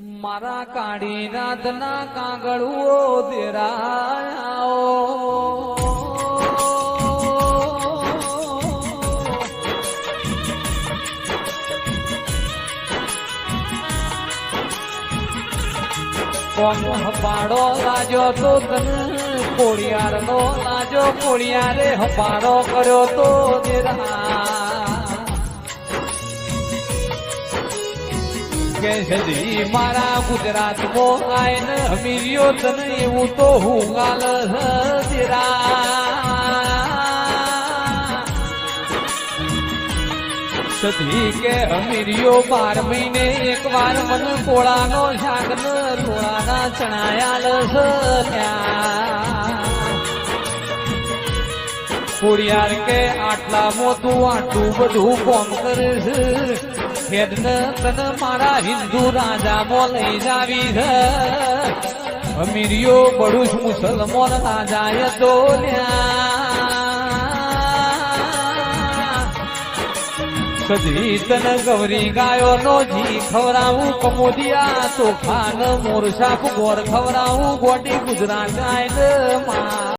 મારા કાળી રાતના કાગળુઓ દેરાયો. કોણ હપાડો લાજો તો તને કોળિયાર નો લાજો, કોળિયારે હપાડો કર્યો તો દેરા કે સદી મારા ગુજરાતમાં આયન હમીરિયો તને એવું તો હું ગાલ સતી કે અમીરિયો બાર મહિને એક વાર મન કોળાનો શાક ન લોણાના ચણાયા કુડિયાર કે આટલા મોટું આટલું બધું કોમ કરે ખેડ તન મારા હિન્દુ રાજામાં લઈ જાવી અમીરિયો બડું મુસલમાન રાજાએ તો સજી તન ગૌરી ગાયો નો જી ખવરાવું કમોદિયા તો ખાન મોરસાપ ગોર ખવરાવું ગોટી ગુજરાત ગાયમાં